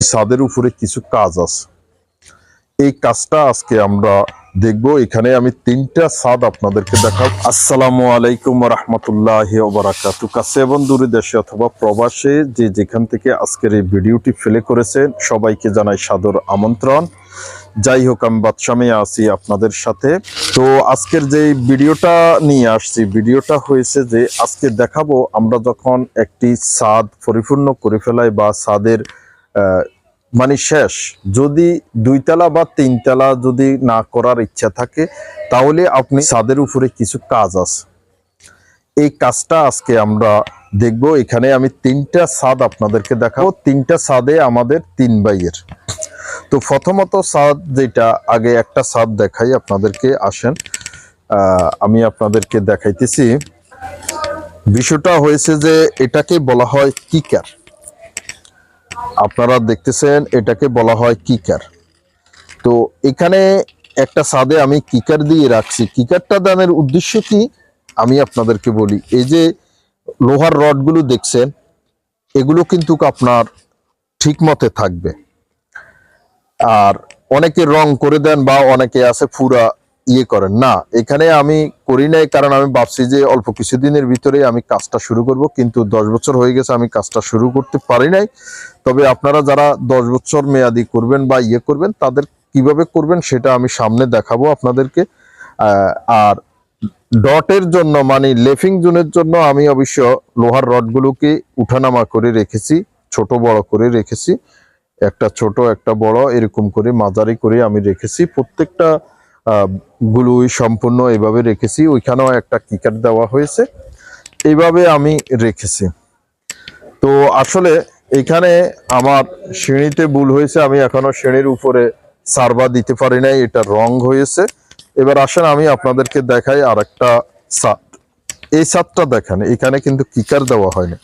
ছাদের উপরে কিছু কাজ আছে। এই কাজটা আজকে আমরা দেখব। এখানে আমি তিনটা ছাদ আপনাদেরকে দেখাব। আসসালামু আলাইকুম রহমতুল্লাহ ওবরাকাতু। কাছে এবং দূরে দেশে অথবা প্রবাসে যে যেখান থেকে আজকের এই ভিডিওটি ফেলে করেছেন, সবাইকে জানাই সাদর আমন্ত্রণ। যাই হোক, আমি বাদশামে আছি আপনাদের সাথে। তো আজকের যে ভিডিওটা নিয়ে আসছি, ভিডিওটা হয়েছে যে আজকে দেখাবো আমরা যখন একটি ছাদ পরিপূর্ণ করে ফেলাই বা ছাদের মানে শেষ। যদি দুইতলা বা তিনতলা যদি না করার ইচ্ছা থাকে, তাহলে আপনি ছাদের উপরে কিছু কাজ আছে। এই কাজটা আজকে আমরা দেখব। এখানে আমি তিনটা ছাদ আপনাদেরকে দেখাবো। তিনটা ছাদে আমাদের তিন বাইয়ের তো প্রথমত ছাদ যেটা, আগে একটা ছাদ দেখাই আপনাদেরকে, আসেন। আমি আপনাদেরকে দেখাইতেছি। বিষয়টা হয়েছে যে এটাকে বলা হয় কিকার। আপনারা দেখতেছেন, এটাকে বলা হয় কিকার। তো এখানে একটা ছাদে আমি কিকার দিয়ে রাখছি। কিকারটা দানের উদ্দেশ্য কি? আমি আপনাদেরকে বলি, এই যে লোহার রডগুলো দেখছেন, এগুলো কিন্তু আপনার ঠিক মতে থাকবে। আর অনেকে রং করে দেন বা অনেকে আছে পুরা ইয়ে করেন। না, এখানে আমি করি নাই, কারণ আমি ভাবছি যে অল্প কিছুদিনের ভিতরে আমি কাজটা শুরু করব, কিন্তু দশ বছর হয়ে গেছে আমি কাজটা শুরু করতে পারি নাই। তবে আপনারা যারা দশ বছর মেয়াদি করবেন বা ইয়ে করবেন, তাদের কীভাবে করবেন সেটা আমি সামনে দেখাবো আপনাদেরকে। আর ডটের জন্য মানে লেফিং জোনের জন্য আমি অবশ্য লোহার রডগুলোকে উঠানামা করে রেখেছি, ছোট বড় করে রেখেছি। একটা ছোট, একটা বড়, এরকম করে মাঝারি করে আমি রেখেছি। প্রত্যেকটা গুলোই সম্পূর্ণ এভাবে রেখেছি। ওইখানেও একটা কিকার দেওয়া হয়েছে। এইভাবে আমি রেখেছি। তো আসলে এখানে আমার সিঁড়িতে ভুল হয়েছে। আমি এখনও সিঁড়ির উপরে সারবা দিতে পারি নাই। এটা রং হয়েছে। এবার আসেন আমি আপনাদেরকে দেখাই আর একটা ছাদ এই ছাদটা দেখেন, এখানে কিন্তু কিকার দেওয়া হয় না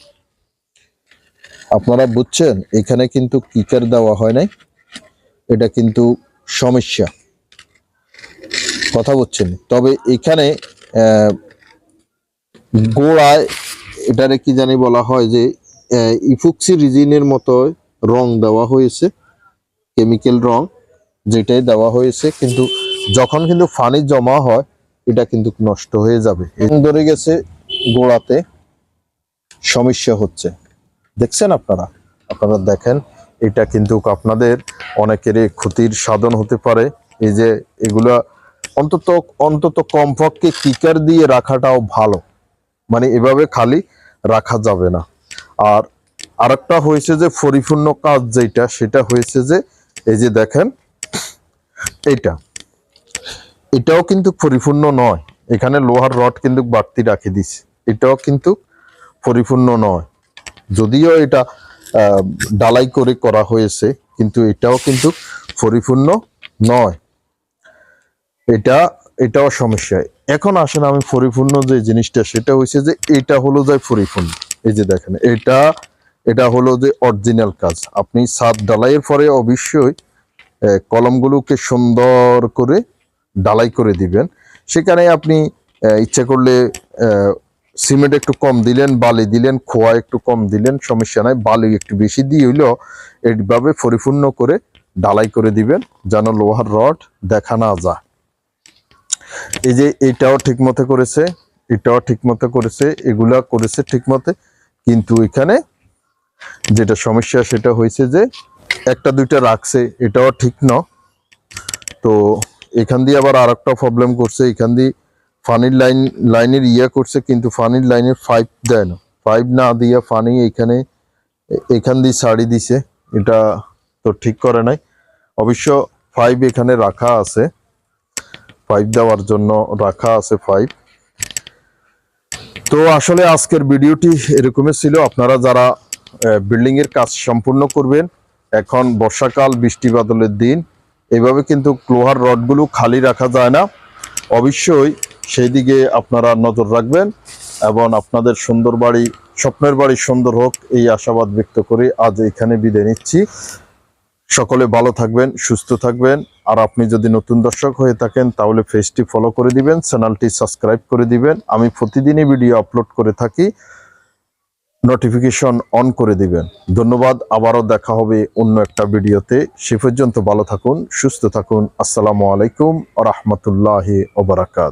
আপনারা বুঝছেন, এখানে কিন্তু কিকার দেওয়া হয় নাই। এটা কিন্তু সমস্যা। কথা বলছেন। তবে এখানে গোড়ায় এটারে কি জানি বলা হয় যে ইফুক্সি রিজিনের মতো রং দেওয়া হয়েছে, কেমিক্যাল রং যেটাই দেওয়া হয়েছে, কিন্তু যখন কিন্তু পানি জমা হয়, এটা কিন্তু নষ্ট হয়ে যাবে। ধরে গেছে গোড়াতে সমস্যা হচ্ছে। দেখছেন আপনারা? আপনারা দেখেন, এটা কিন্তু আপনাদের অনেকেরই ক্ষতির সাধন হতে পারে। এই যে এগুলা অন্তত অন্তত কমপক্ষে কিকার দিয়ে রাখাটাও ভালো। মানে এভাবে খালি রাখা যাবে না। আর আরেকটা হয়েছে যে পরিপূর্ণ কাজ যেটা, সেটা হয়েছে যে এই যে দেখেন এটা এটাও কিন্তু পরিপূর্ণ নয়। এখানে লোহার রড কিন্তু বাড়তি রাখে দিছে। এটাও কিন্তু পরিপূর্ণ নয়। যদিও এটা ডালাই করে করা হয়েছে, কিন্তু এটাও কিন্তু পরিপূর্ণ নয়। এটা, এটাও সমস্যা। এখন আসেন আমি পরিপূর্ণ যে জিনিসটা, সেটা হয়েছে যে এটা হলো যে পরিপূর্ণ। এই যে দেখেন, এটা এটা হলো যে অরিজিনাল কাজ। আপনি ছাদ ডালাইয়ের পরে অবশ্যই কলমগুলোকে সুন্দর করে ডালাই করে দিবেন। সেখানে আপনি ইচ্ছা করলে সিমেন্ট একটু কম দিলেন, বালি দিলেন, খোয়া একটু কম দিলেন, সমস্যা নাই, বালি একটু বেশি দিয়ে হইলেও এইভাবে পরিপূর্ণ করে ডালাই করে দিবেন, যেন লোহার রড দেখা না যায়। এই যে এটাও ঠিক মতো করেছে, এটাও ঠিক মতো করেছে, এগুলা করেছে ঠিক মতো কিন্তু এখানে যেটা সমস্যা সেটা হয়েছে যে একটা দুইটা রাখছে, এটাও ঠিক ন। তো এখান দিয়ে আবার আর একটা প্রবলেম করছে, এখান দিয়ে ফানির লাইন লাইনের ইয়ে করছে, কিন্তু ফানির লাইনের পাইপ দেয় না। পাইপ না দিয়ে ফানি এখানে, এখান দিয়ে ছাড়ি দিছে, এটা তো ঠিক করে নাই। অবশ্য ফাইভ এখানে রাখা আছে। পাইপ দেওয়ার জন্য রাখা আছে পাইপ। তো আসলে আজকের ভিডিওটি এরকমই ছিল। আপনারা যারা বিল্ডিং এর কাজ সম্পূর্ণ করবেন, এখন বর্ষাকাল, বৃষ্টি বাদলের দিন, এভাবে কিন্তু লোহার রডগুলো খালি রাখা যায় না। অবশ্যই সেই দিকে আপনারা নজর রাখবেন এবং আপনাদের সুন্দর বাড়ি, স্বপ্নের বাড়ি সুন্দর হোক, এই আশাবাদ ব্যক্ত করে আজ এখানে বিদায় নিচ্ছি। সকলে ভালো থাকবেন, সুস্থ থাকবেন। আর আপনি যদি নতুন দর্শক হয়ে থাকেন, তাহলে পেজটি ফলো করে দিবেন, চ্যানেলটি সাবস্ক্রাইব করে দিবেন। আমি প্রতিদিনই ভিডিও আপলোড করে থাকি নোটিফিকেশন অন করে দিবেন। ধন্যবাদ, আবারও দেখা হবে অন্য একটা ভিডিওতে সে পর্যন্ত ভালো থাকুন, সুস্থ থাকুন। আসসালামু আলাইকুম রহমতুল্লাহ ওবরাকাত